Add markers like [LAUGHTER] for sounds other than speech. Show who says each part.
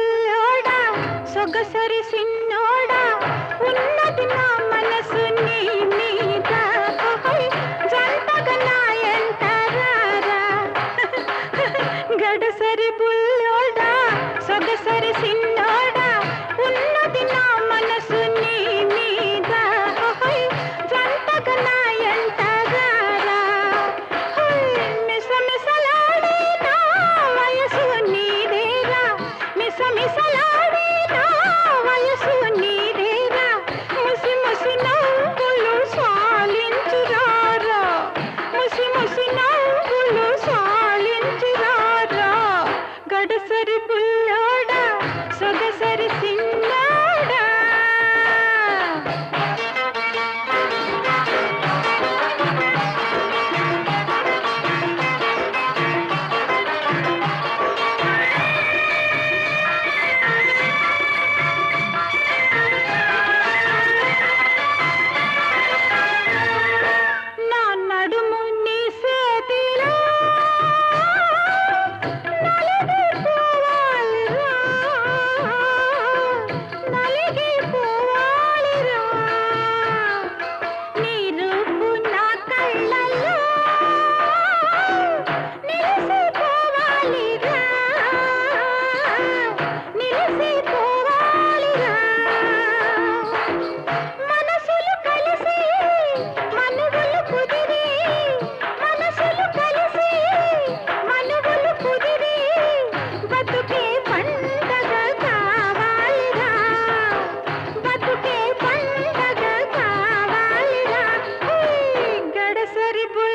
Speaker 1: పిల్లోడా సొగసరి సిన్నోడా ఉన్నది నా మనసు [LAUGHS] గడసరి బుల్లోడా సొగసరి సిన్న कर बुला